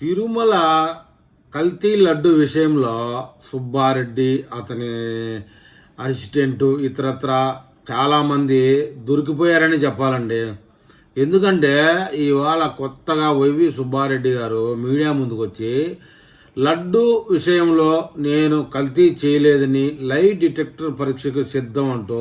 తిరుమల కల్తీ లడ్డు విషయంలో సుబ్బారెడ్డి అతని అసిస్టెంటు ఇతరత్ర చాలామంది దొరికిపోయారని చెప్పాలండి. ఎందుకంటే ఇవాళ కొత్తగా వైవి సుబ్బారెడ్డి గారు మీడియా ముందుకు వచ్చి లడ్డు విషయంలో నేను కల్తీ చేయలేదని లై డిటెక్టర్ పరీక్షకు సిద్ధం అంటూ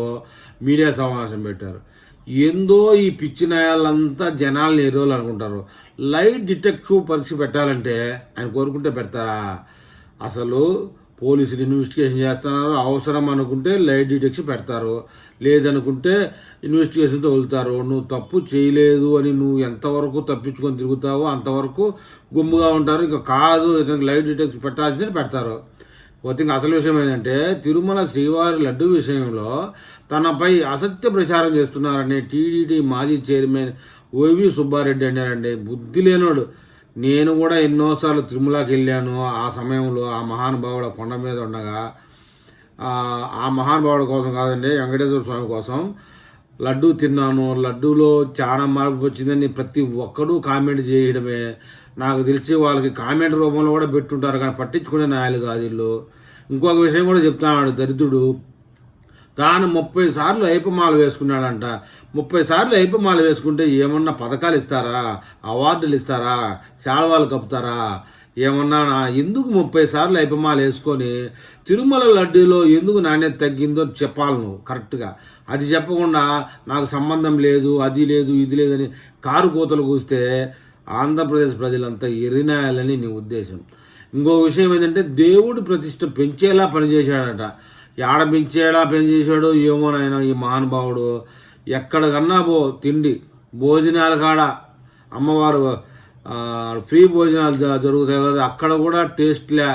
మీడియా సమావేశం పెట్టారు. ఏందో ఈ పిచ్చి నయాలంతా జనాల్ని ఎరువులు అనుకుంటారు లైట్ డిటెక్టివ్ పరీక్ష పెట్టాలంటే ఆయన కోరుకుంటే పెడతారా? అసలు పోలీసులు ఇన్వెస్టిగేషన్ చేస్తున్నారు అవసరం అనుకుంటే లైట్ డిటెక్షన్ పెడతారు లేదనుకుంటే ఇన్వెస్టిగేషన్తో వెళ్తారు నువ్వు తప్పు చేయలేదు అని నువ్వు ఎంతవరకు తప్పించుకొని తిరుగుతావో అంతవరకు గుమ్ముగా ఉంటారు. ఇంకా కాదు ఇతనికి లైట్ డిటెక్షన్ పెట్టాల్సిందని పెడతారు. పోతే ఇంకా అసలు విషయం ఏంటంటే తిరుమల శ్రీవారి లడ్డు విషయంలో తనపై అసత్య ప్రచారం చేస్తున్నారని టీడీటీ మాజీ చైర్మన్ ఓవి సుబ్బారెడ్డి అన్నారండి. బుద్ధి లేనోడు. నేను కూడా ఎన్నోసార్లు తిరుమలకి వెళ్ళాను. ఆ సమయంలో ఆ మహానుభావుడు కొండ మీద ఉండగా ఆ ఆ మహానుభావుడు కోసం కాదండి వెంకటేశ్వర స్వామి కోసం లడ్డు తిన్నాను. లడ్డూలో చాలా మార్పు వచ్చిందని ప్రతి ఒక్కరూ కామెంట్ చేయడమే. నాకు తెలిసి వాళ్ళకి కామెంట్ రూపంలో కూడా పెట్టుంటారు కానీ పట్టించుకునే నాయలు కాదు వీళ్ళు. ఇంకొక విషయం కూడా చెప్తున్నాడు దరిద్రుడు. తాను ముప్పై సార్లు ఐపమాల వేసుకున్నాడంట. ముప్పై సార్లు ఐపమాల వేసుకుంటే ఏమన్నా పథకాలు ఇస్తారా? అవార్డులు ఇస్తారా? శాల్వాలు కప్పుతారా? ఏమన్నా నా ఎందుకు ముప్పై సార్లు ఐపమాల వేసుకొని తిరుమల లడ్డూలో ఎందుకు నాణ్యత తగ్గిందో చెప్పాలి నువ్వు కరెక్ట్గా అది చెప్పకుండా నాకు సంబంధం లేదు అది లేదు ఇది లేదని కారు కూతలు కూస్తే ఆంధ్రప్రదేశ్ ప్రజలంతా ఎరినాయాలని నీ ఉద్దేశం. ఇంకో విషయం ఏంటంటే దేవుడి ప్రతిష్ట పెంచేలా పనిచేశాడట. ఏడ పెంచేలా పనిచేశాడో ఏమో నాయన ఈ మహానుభావుడు. ఎక్కడికన్నా పో తిండి భోజనాల కాడ. అమ్మవారు ఫ్రీ భోజనాలు జరుగుతాయి కదా అక్కడ కూడా టేస్ట్లే.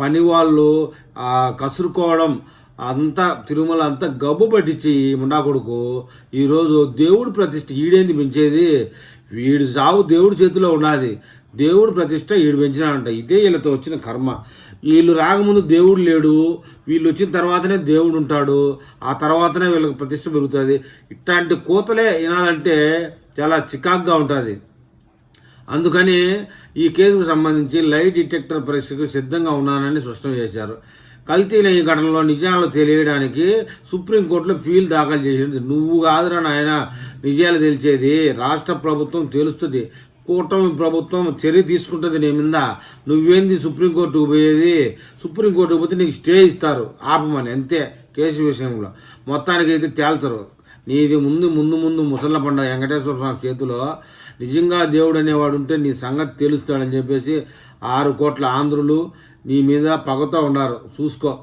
పని వాళ్ళు కసురుకోవడం అంతా తిరుమల అంతా గబ్బు పట్టించి ఈ ముండా కొడుకు. ఈరోజు దేవుడు ప్రతిష్ట ఈడేంది పెంచేది? వీడు సావు దేవుడి చేతిలో ఉన్నది. దేవుడు ప్రతిష్ట ఈడు పెంచినాడంట. ఇదే వీళ్ళతో వచ్చిన కర్మ. వీళ్ళు రాకముందు దేవుడు లేడు. వీళ్ళు వచ్చిన తర్వాతనే దేవుడు ఉంటాడు. ఆ తర్వాతనే వీళ్ళకి ప్రతిష్ట పెరుగుతుంది. ఇట్లాంటి కోతలే వినాలంటే చాలా చికాగ్గా ఉంటుంది. అందుకని ఈ కేసుకు సంబంధించి లై డిటెక్టర్ పరీక్షకు సిద్ధంగా ఉన్నానని స్పష్టం చేశారు. కల్తీల ఈ ఘటనలో నిజాలు తెలియడానికి సుప్రీంకోర్టులో ఫీల్ దాఖలు చేసింది. నువ్వు కాదురా నాయన నిజాలు తెలిసేది రాష్ట్ర ప్రభుత్వం తెలుస్తుంది. కూటమి ప్రభుత్వం చర్య తీసుకుంటుంది నీ మీద. నువ్వేంది సుప్రీంకోర్టుకు పోయేది? సుప్రీంకోర్టుకు పోతే నీకు స్టే ఇస్తారు. ఆపమని. అంతే కేసు విషయంలో. మొత్తానికి అయితే తేల్చరు. నీది ముందు ముందు ముందు ముసళ్ళ పండుగ వెంకటేశ్వర స్వామి చేతిలో నిజంగా దేవుడు అనేవాడు ఉంటే నీ సంగతి తెలుస్తాడని చెప్పేసి ఆరు కోట్ల ఆంధ్రులు నీ మీద పగతో ఉన్నారు. చూసుకో.